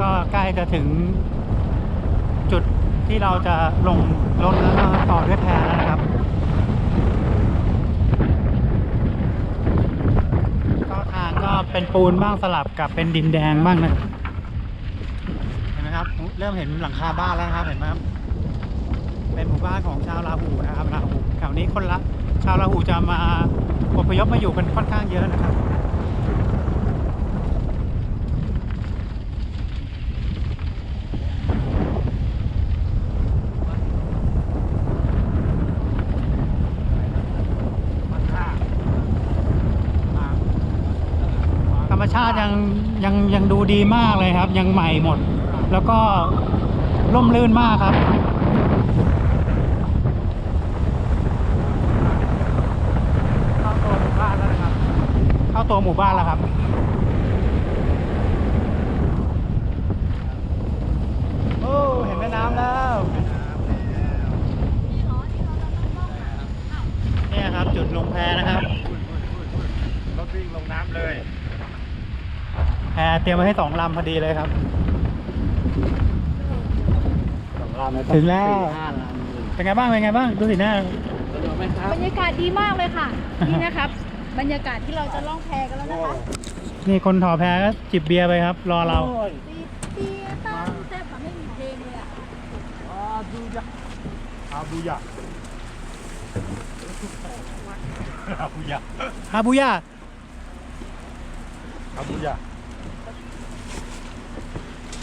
ก็ใกล้จะถึงจุดที่เราจะลงรถแล้วก็ต่อด้วยแพแล้วนะครับ ก็ทางก็เป็นปูนบ้างสลับกับเป็นดินแดงบ้างนะเห็นไหมครับ เริ่มเห็นหลังคาบ้านแล้วนะครับเห็นไหมครับเป็นหมู่บ้านของชาวลาหูนะครับลาหูแถวนี้คนละชาวลาหูจะมาอพยพมาอยู่กันค่อนข้างเยอะนะครับ รรมชาติยังยังยังดูดีมากเลยครับ ยังใหม่หมด แล้วก็ร่มรื่นมากครับเข้าตัวหมู่บ้านแล้วนะครับ เข้าตัวหมู่บ้านแล้วครับโอ้เห็นแม่น้ำแล้วเนี่ยครับจุดลงแพนะครับรถวิ่งลงน้ำเลย แพเตรียมไว้ให้สองลำพอดีเลยครับ สองลำถึงแล้วห้าลำเป็นไงบ้างเป็นไงบ้างดูสิหน้า สะดวกไหมครับ บรรยากาศดีมากเลยค่ะ นี่นะครับ บรรยากาศที่เราจะล่องแพกันแล้วนะคะนี่คนถอแพก็จิบเบียร์ไปครับ รอเรา โอ้ยปีปีตั้งแทบจะไม่มีเพลงเลยอะอาบูยะอาบูยะอาบูยะฮาบุย่าอาบูยะ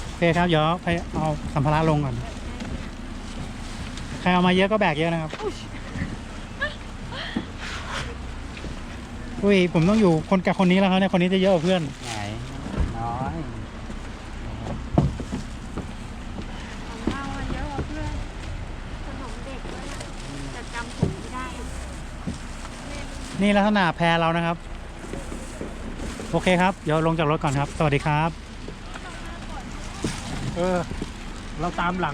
โอเคครับเดี๋ยวไปเอาสัมภาระลงก่อน ใครเอามาเยอะก็แบกเยอะนะครับ อุ้ยผมต้องอยู่คนกับคนนี้แล้วครับเนี่ยคนนี้จะเยอะกว่าเพื่อน ไหนน้อยของเราอะเยอะกว่าเพื่อนขนมเด็กด้วยนะแต่จำถุงไม่ได้นี่ลักษณะแพรเรานะครับ โอเคครับ เดี๋ยวลงจากรถก่อนครับ สวัสดีครับ เออ เราตามหลัง